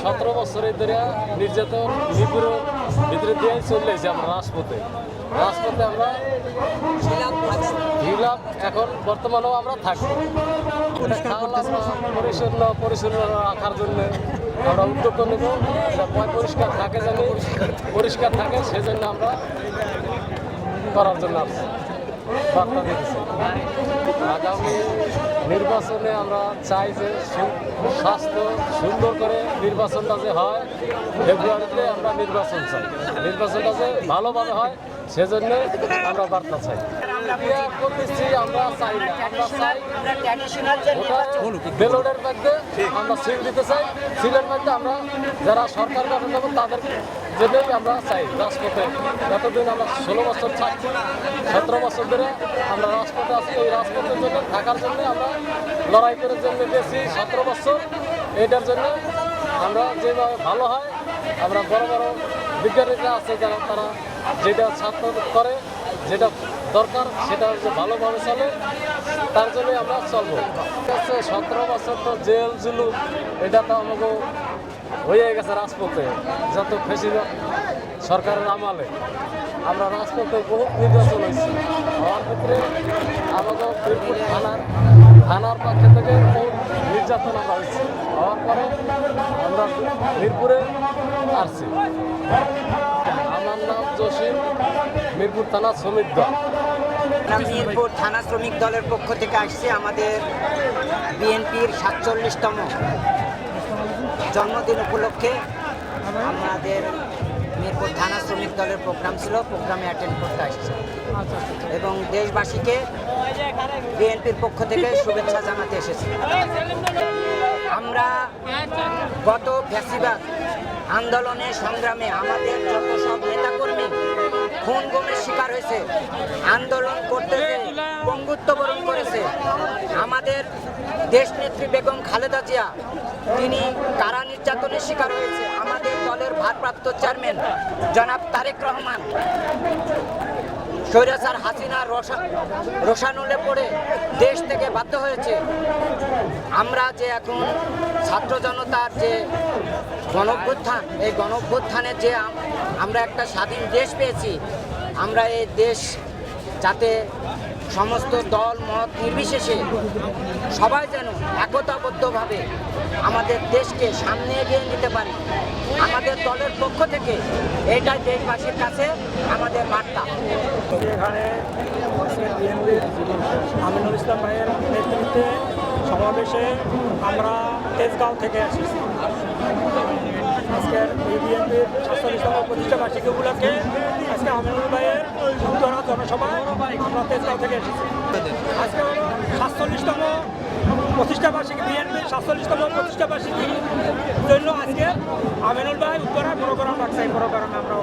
সতেরো বছরের ধরে নির্যাতন নিপুর ভিতরে দিয়ে চলে এসেছি আমরা রাজপথে। রাজপথে আমরা হিলাপ এখন বর্তমানেও আমরা থাকি। পরিচ্ছন্ন পরিচ্ছন্ন রাখার জন্য আমরা উদ্যোগ নেব। পরিষ্কার থাকে যেন পরিষ্কার থাকে, সেজন্য আমরা করার জন্য বার্তা দিতেছি। আগামী নির্বাচনে আমরা চাই যে স্বাস্থ্য সুন্দর করে নির্বাচনটা যে হয়, ফেব্রুয়ারিতে আমরা নির্বাচন চাই। নির্বাচনটা যে ভালোভাবে হয়, সেজন্য আমরা বার্তা চাই। আমরা চাই আমরা চাই ওটা বেলোডের মধ্যে আমরা সিল দিতে চাই সিলের মধ্যে আমরা যারা সরকার গঠন করব তাদের জন্যই আমরা চাই রাজপথে যতদিন আমরা ষোলো বছর থাকছি সতেরো বছর ধরে আমরা রাজপথে আছি এই রাজপথের জন্য থাকার জন্য আমরা লড়াই করার জন্য গেছি সতেরো বছর এটার জন্য আমরা যেভাবে ভালো হয়, আমরা বড় বড় বিজ্ঞানীরা আছে যারা তারা যেটা ছাত্র করে, যেটা দরকার, সেটা যে ভালোভাবে চলে। তার জন্যই আমরা চলবো। হচ্ছে সতেরো বছর তো জেল জুলু এটা তো আমাকে হয়ে গেছে রাজপথে, যত ফেসি সরকারের আমলে। আমরা রাজপথে বহু নির্বাচন হয়েছি। হওয়ার ক্ষেত্রে আমাকে বীরপুর থানার থানার পক্ষে থেকে বহু নির্যাতন আমরা হয়েছি। হওয়ার পরে আমরা মিরপুরে আসছি। জসিম মিরপুর থানা শ্রমিক দল। মিরপুর থানা শ্রমিক দলের পক্ষ থেকে আসছে আমাদের বিএনপির সাতচল্লিশতম জন্মদিন উপলক্ষে। আমাদের মিরপুর থানা শ্রমিক দলের প্রোগ্রাম ছিল, প্রোগ্রামে অ্যাটেন্ড করতে আসছে। এবং দেশবাসীকে বিএনপির পক্ষ থেকে শুভেচ্ছা জানাতে এসেছি। আমরা গত ফ্যাসিবাদ আন্দোলনে সংগ্রামে আমাদের যত সব খুন গুমের শিকার হয়েছে। আন্দোলন করতে পঙ্গুত্ব বরণ করেছে, আমাদের দেশ নেত্রী বেগম খালেদা জিয়া, তিনি কারা নির্যাতনের শিকার হয়েছে? আমাদের দলের ভারপ্রাপ্ত চেয়ারম্যান জনাব তারেক রহমান। স্বৈরাচার হাসিনা রসা রোশানলে পড়ে দেশ থেকে বাধ্য হয়েছে। আমরা যে এখন ছাত্র জনতার যে গণভ্যুত্থান, এই গণভ্যুত্থানে যে আম- আমরা একটা স্বাধীন দেশ পেয়েছি, আমরা এই দেশ যাতে সমস্ত দল, মত নির্বিশেষে সবাই যেন একতাবদ্ধভাবে আমাদের দেশকে সামনে এগিয়ে নিতে পারি। আমাদের দলের পক্ষ থেকে এটাই দেশবাসীর কাছে আমাদের বার্তা। এখানে আমিনুল ইসলাম ভাইয়ের নেতৃত্বে সমাবেশে আমরা তেজগাঁও থেকে এসেছি। আজকের বিএনপির সাতচল্লিশতম প্রতিষ্ঠা বার্ষিকী উপলক্ষে আজকে আমিনুল ভাইয়ের উত্তরা জনসভায় আমরা তেজগাঁও থেকে এসেছি আজকে হলো সাতচল্লিশতম প্রতিষ্ঠা বার্ষিকী, বিএনপির সাতচল্লিশতম প্রতিষ্ঠা বার্ষিকী জন্য আজকে আমিনুল ভাই উত্তরা প্রোগ্রাম রাখছে এই প্রোগ্রামে আমরা।